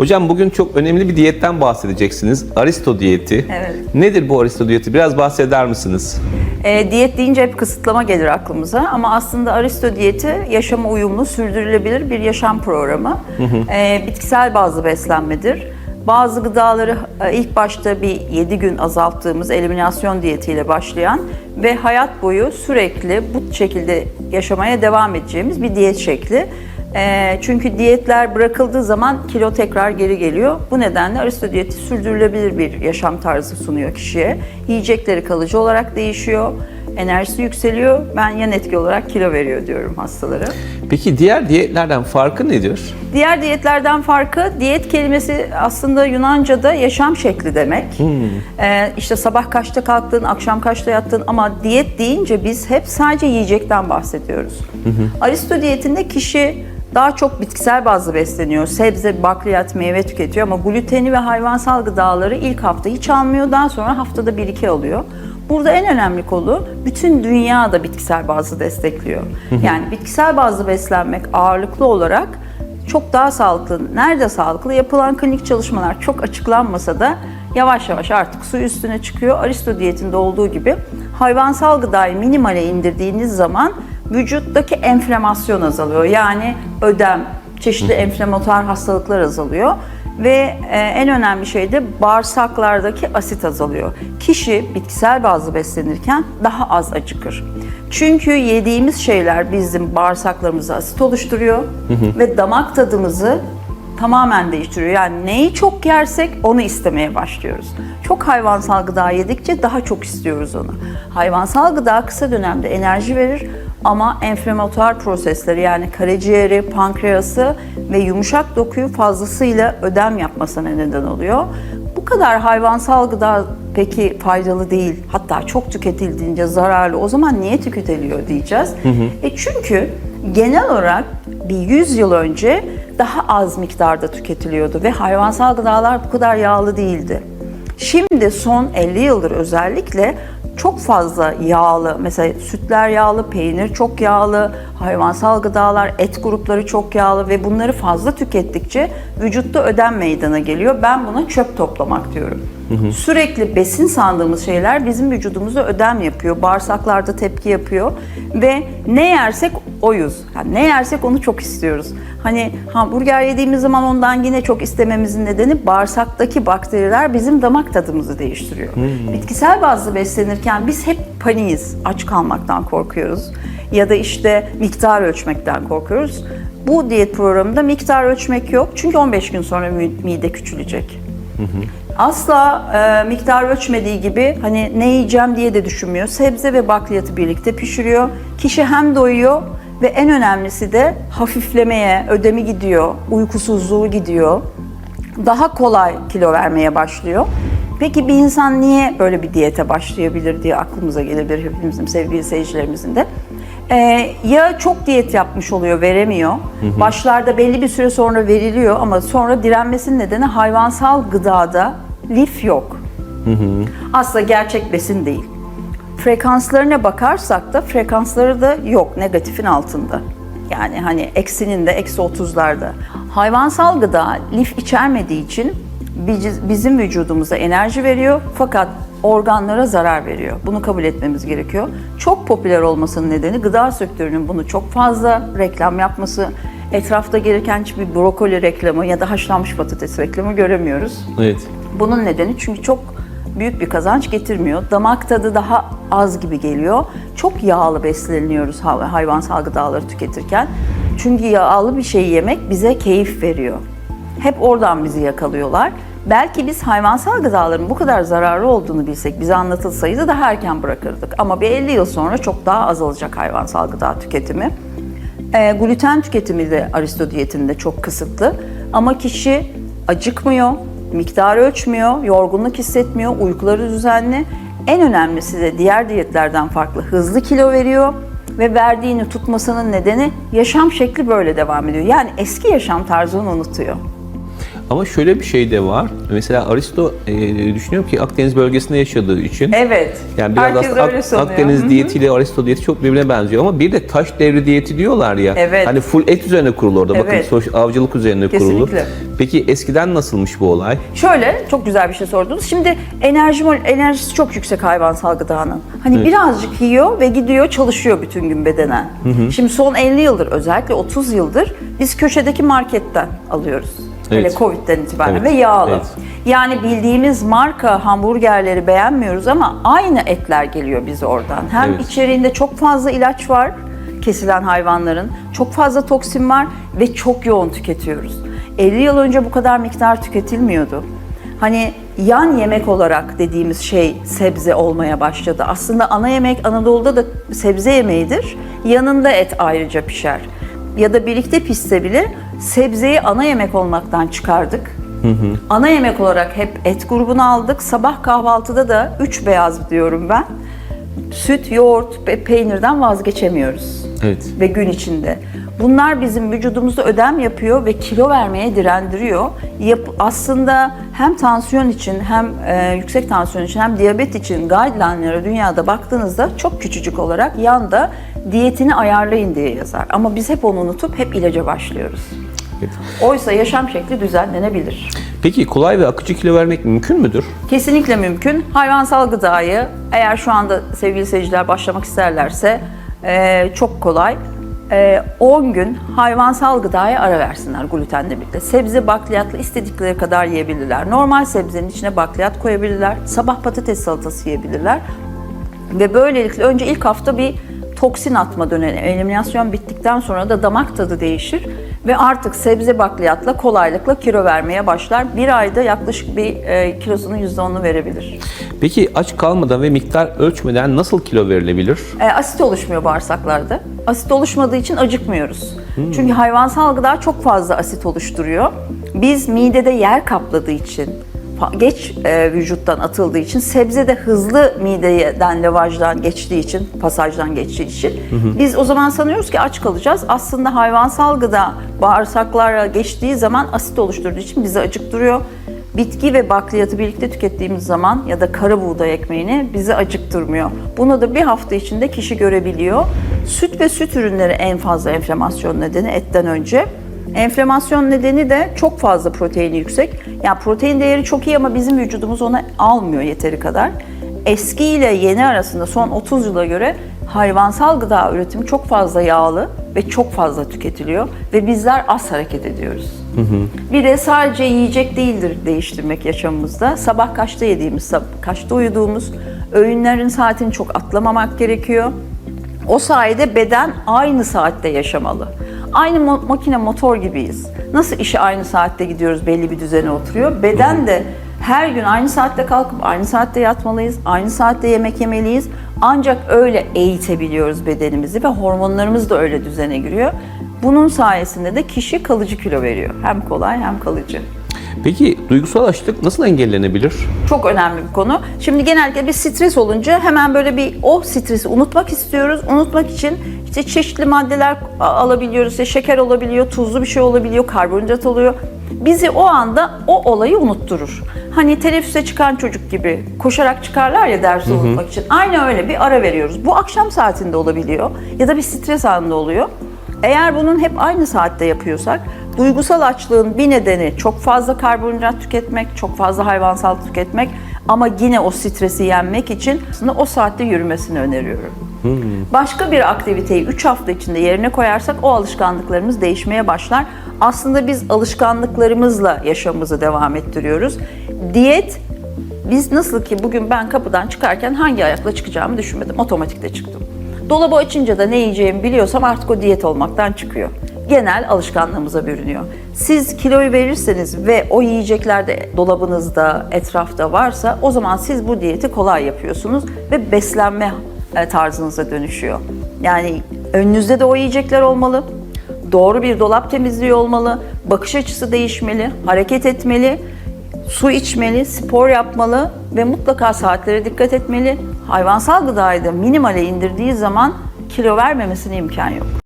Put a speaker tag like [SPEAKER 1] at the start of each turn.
[SPEAKER 1] Hocam bugün çok önemli bir diyetten bahsedeceksiniz. Aristo diyeti.
[SPEAKER 2] Evet.
[SPEAKER 1] Nedir bu Aristo diyeti? Biraz bahseder misiniz?
[SPEAKER 2] E, diyet deyince hep kısıtlama gelir aklımıza ama aslında Aristo diyeti yaşama uyumlu, sürdürülebilir bir yaşam programı. E, bitkisel bazlı beslenmedir. Bazı gıdaları e, ilk başta bir 7 gün azalttığımız eliminasyon diyetiyle başlayan ve hayat boyu sürekli bu şekilde yaşamaya devam edeceğimiz bir diyet şekli. E, çünkü diyetler bırakıldığı zaman kilo tekrar geri geliyor. Bu nedenle Aristo diyeti sürdürülebilir bir yaşam tarzı sunuyor kişiye. Yiyecekleri kalıcı olarak değişiyor, enerjisi yükseliyor. Ben yan etki olarak kilo veriyor diyorum hastalara.
[SPEAKER 1] Peki diğer diyetlerden farkı nedir?
[SPEAKER 2] Diğer diyetlerden farkı, diyet kelimesi aslında Yunanca'da yaşam şekli demek. Ee, işte sabah kaçta kalktın, akşam kaçta yattın ama diyet deyince biz hep sadece yiyecekten bahsediyoruz. Aristo diyetinde kişi daha çok bitkisel bazlı besleniyor. Sebze, bakliyat, meyve tüketiyor ama gluteni ve hayvansal gıdaları ilk hafta hiç almıyor. Daha sonra haftada 1-2 alıyor. Burada en önemli konu bütün dünya da bitkisel bazlı destekliyor. Yani bitkisel bazlı beslenmek ağırlıklı olarak çok daha sağlıklı. Nerede sağlıklı? Yapılan klinik çalışmalar çok açıklanmasa da yavaş yavaş artık su üstüne çıkıyor. Aristo diyetinde olduğu gibi hayvansal gıdayı minimale indirdiğiniz zaman vücuttaki enflamasyon azalıyor. Yani ödem, çeşitli enflamatuar hastalıklar azalıyor ve e, en önemli şey de bağırsaklardaki asit azalıyor. Kişi bitkisel bazlı beslenirken daha az acıkır. Çünkü yediğimiz şeyler bizim bağırsaklarımıza asit oluşturuyor ve damak tadımızı tamamen değiştiriyor. Yani neyi çok yersek onu istemeye başlıyoruz. Çok hayvansal gıda yedikçe daha çok istiyoruz onu. Hayvansal gıda kısa dönemde enerji verir ama enflamatuar prosesleri yani karaciğeri, pankreası ve yumuşak dokuyu fazlasıyla ödem yapmasına neden oluyor. Bu kadar hayvansal gıda peki faydalı değil, hatta çok tüketildiğince zararlı. O zaman niye tüketiliyor diyeceğiz. E çünkü genel olarak bir 100 yıl önce daha az miktarda tüketiliyordu ve hayvansal gıdalar bu kadar yağlı değildi. Şimdi son 50 yıldır özellikle çok fazla yağlı, mesela sütler yağlı, peynir çok yağlı, hayvansal gıdalar, et grupları çok yağlı ve bunları fazla tükettikçe vücutta ödem meydana geliyor. Ben buna çöp toplamak diyorum. Sürekli besin sandığımız şeyler bizim vücudumuzda ödem yapıyor, bağırsaklarda tepki yapıyor ve ne yersek oyuz. Yani ne yersek onu çok istiyoruz. Hani hamburger yediğimiz zaman ondan yine çok istememizin nedeni bağırsaktaki bakteriler bizim damak tadımızı değiştiriyor. Bitkisel bazlı beslenirken biz hep paniyiz. Aç kalmaktan korkuyoruz. Ya da işte miktar ölçmekten korkuyoruz. Bu diyet programında miktar ölçmek yok. Çünkü 15 gün sonra mi- mide küçülecek. Asla e, miktar ölçmediği gibi hani ne yiyeceğim diye de düşünmüyor. Sebze ve bakliyatı birlikte pişiriyor. Kişi hem doyuyor ve en önemlisi de hafiflemeye, ödemi gidiyor, uykusuzluğu gidiyor. Daha kolay kilo vermeye başlıyor. Peki bir insan niye böyle bir diyete başlayabilir diye aklımıza gelebilir hepimizin, sevgili seyircilerimizin de. Ee, ya çok diyet yapmış oluyor, veremiyor. Başlarda belli bir süre sonra veriliyor ama sonra direnmesinin nedeni hayvansal gıdada lif yok. Aslında gerçek besin değil. Frekanslarına bakarsak da frekansları da yok, negatifin altında. Yani hani eksinin de eksi 30'larda. Hayvansal gıda lif içermediği için biz- bizim vücudumuza enerji veriyor fakat organlara zarar veriyor. Bunu kabul etmemiz gerekiyor. Çok popüler olmasının nedeni gıda sektörünün bunu çok fazla reklam yapması. Etrafta gelirken hiçbir brokoli reklamı ya da haşlanmış patates reklamı göremiyoruz.
[SPEAKER 1] Evet.
[SPEAKER 2] Bunun nedeni çünkü çok büyük bir kazanç getirmiyor. Damak tadı daha az gibi geliyor. Çok yağlı besleniyoruz hay- hayvansal gıdaları tüketirken. Çünkü yağlı bir şey yemek bize keyif veriyor. Hep oradan bizi yakalıyorlar. Belki biz hayvansal gıdaların bu kadar zararlı olduğunu bilsek, bize anlatılsaydı daha erken bırakırdık. Ama bir 50 yıl sonra çok daha azalacak hayvansal gıda tüketimi. E, gluten tüketimi de Aristo diyetinde çok kısıtlı. Ama kişi acıkmıyor, miktar ölçmüyor, yorgunluk hissetmiyor, uykuları düzenli. En önemlisi de diğer diyetlerden farklı hızlı kilo veriyor ve verdiğini tutmasının nedeni yaşam şekli böyle devam ediyor. Yani eski yaşam tarzını unutuyor.
[SPEAKER 1] Ama şöyle bir şey de var. Mesela Aristo e, düşünüyorum ki Akdeniz bölgesinde yaşadığı için
[SPEAKER 2] Evet.
[SPEAKER 1] yani biraz
[SPEAKER 2] Herkes
[SPEAKER 1] aslında Ak-
[SPEAKER 2] öyle sanıyor.
[SPEAKER 1] Akdeniz
[SPEAKER 2] Hı hı.
[SPEAKER 1] diyetiyle Aristo diyeti çok birbirine benziyor ama bir de taş devri diyeti diyorlar ya.
[SPEAKER 2] Evet.
[SPEAKER 1] Hani full et üzerine kurulu orada. Bakın
[SPEAKER 2] Evet.
[SPEAKER 1] sonuç- avcılık üzerine kurulu.
[SPEAKER 2] Kesinlikle.
[SPEAKER 1] Peki eskiden nasılmış bu olay?
[SPEAKER 2] Şöyle çok güzel bir şey sordunuz. Şimdi enerji enerjisi çok yüksek hayvansal gıdanın. Hani birazcık yiyor ve gidiyor çalışıyor bütün gün bedenen. Şimdi son 50 yıldır özellikle 30 yıldır biz köşedeki marketten alıyoruz. Hele
[SPEAKER 1] Evet.
[SPEAKER 2] Covid'den itibaren
[SPEAKER 1] Evet.
[SPEAKER 2] ve yağlı.
[SPEAKER 1] Evet.
[SPEAKER 2] Yani bildiğimiz marka hamburgerleri beğenmiyoruz ama aynı etler geliyor bize oradan. Hem
[SPEAKER 1] Evet.
[SPEAKER 2] içeriğinde çok fazla ilaç var kesilen hayvanların. Çok fazla toksin var ve çok yoğun tüketiyoruz. 50 yıl önce bu kadar miktar tüketilmiyordu. Hani yan yemek olarak dediğimiz şey sebze olmaya başladı. Aslında ana yemek Anadolu'da da sebze yemeğidir. Yanında et ayrıca pişer. Ya da birlikte pişse bile sebzeyi ana yemek olmaktan çıkardık. Ana yemek olarak hep et grubunu aldık. Sabah kahvaltıda da üç beyaz diyorum ben. Süt, yoğurt ve peynirden vazgeçemiyoruz
[SPEAKER 1] Evet.
[SPEAKER 2] ve gün içinde. Bunlar bizim vücudumuzda ödem yapıyor ve kilo vermeye direndiriyor. Yap, aslında hem tansiyon için hem e, yüksek tansiyon için hem diyabet için guideline'lara dünyada baktığınızda çok küçücük olarak yanda diyetini ayarlayın diye yazar. Ama biz hep onu unutup hep ilaca başlıyoruz.
[SPEAKER 1] evet.
[SPEAKER 2] Oysa yaşam şekli düzenlenebilir.
[SPEAKER 1] Peki kolay ve akıcı kilo vermek mümkün müdür?
[SPEAKER 2] Kesinlikle mümkün. Hayvansal gıdayı eğer şu anda sevgili seyirciler başlamak isterlerse e, çok kolay. E, 10 gün hayvansal gıdaya ara versinler glutenle birlikte. Sebze bakliyatlı istedikleri kadar yiyebilirler. Normal sebzenin içine bakliyat koyabilirler. Sabah patates salatası yiyebilirler. Ve böylelikle önce ilk hafta bir toksin atma dönemi, eliminasyon bittikten sonra da damak tadı değişir ve artık sebze bakliyatla kolaylıkla kilo vermeye başlar. Bir ayda yaklaşık bir e, kilosunun %10'unu verebilir.
[SPEAKER 1] Peki aç kalmadan ve miktar ölçmeden nasıl kilo verilebilir?
[SPEAKER 2] E, asit oluşmuyor bağırsaklarda. Asit oluşmadığı için acıkmıyoruz. Çünkü hayvansal gıda çok fazla asit oluşturuyor. Biz midede yer kapladığı için, geç e, vücuttan atıldığı için, sebze de hızlı mideden, lavajdan geçtiği için, pasajdan geçtiği için biz o zaman sanıyoruz ki aç kalacağız. Aslında hayvansal gıda bağırsaklara geçtiği zaman asit oluşturduğu için bizi acıktırıyor. Bitki ve bakliyatı birlikte tükettiğimiz zaman ya da kara buğday ekmeğini bizi acıktırmıyor. Bunu da bir hafta içinde kişi görebiliyor. Süt ve süt ürünleri en fazla enflamasyon nedeni etten önce. Enflamasyon nedeni de çok fazla proteini yüksek. Yani protein değeri çok iyi ama bizim vücudumuz onu almıyor yeteri kadar. Eski ile yeni arasında son 30 yıla göre hayvansal gıda üretimi çok fazla yağlı ve çok fazla tüketiliyor ve bizler az hareket ediyoruz. Bir de sadece yiyecek değildir değiştirmek yaşamımızda. Sabah kaçta yediğimiz, kaçta uyuduğumuz, öğünlerin saatini çok atlamamak gerekiyor. O sayede beden aynı saatte yaşamalı. Aynı mo- makine motor gibiyiz. Nasıl işe aynı saatte gidiyoruz belli bir düzene oturuyor. Beden de her gün aynı saatte kalkıp aynı saatte yatmalıyız. Aynı saatte yemek yemeliyiz. Ancak öyle eğitebiliyoruz bedenimizi ve hormonlarımız da öyle düzene giriyor. Bunun sayesinde de kişi kalıcı kilo veriyor. Hem kolay hem kalıcı.
[SPEAKER 1] Peki duygusal açlık nasıl engellenebilir?
[SPEAKER 2] Çok önemli bir konu. Şimdi genellikle bir stres olunca hemen böyle bir o stresi unutmak istiyoruz. Unutmak için işte çeşitli maddeler alabiliyoruz. İşte şeker olabiliyor, tuzlu bir şey olabiliyor, karbonhidrat oluyor. Bizi o anda o olayı unutturur. Hani teneffüse çıkan çocuk gibi koşarak çıkarlar ya dersi unutmak için. Aynı öyle bir ara veriyoruz. Bu akşam saatinde olabiliyor ya da bir stres anında oluyor. Eğer bunun hep aynı saatte yapıyorsak, duygusal açlığın bir nedeni çok fazla karbonhidrat tüketmek, çok fazla hayvansal tüketmek ama yine o stresi yenmek için aslında o saatte yürümesini öneriyorum. Başka bir aktiviteyi 3 hafta içinde yerine koyarsak o alışkanlıklarımız değişmeye başlar. Aslında biz alışkanlıklarımızla yaşamımızı devam ettiriyoruz. Diyet biz nasıl ki bugün ben kapıdan çıkarken hangi ayakla çıkacağımı düşünmedim. Otomatikte çıktım. Dolabı açınca da ne yiyeceğimi biliyorsam artık o diyet olmaktan çıkıyor. Genel alışkanlığımıza bürünüyor. Siz kiloyu verirseniz ve o yiyecekler de dolabınızda, etrafta varsa o zaman siz bu diyeti kolay yapıyorsunuz ve beslenme tarzınıza dönüşüyor. Yani önünüzde de o yiyecekler olmalı. Doğru bir dolap temizliği olmalı. Bakış açısı değişmeli, hareket etmeli su içmeli, spor yapmalı ve mutlaka saatlere dikkat etmeli. Hayvansal gıdayı da minimale indirdiği zaman kilo vermemesine imkan yok.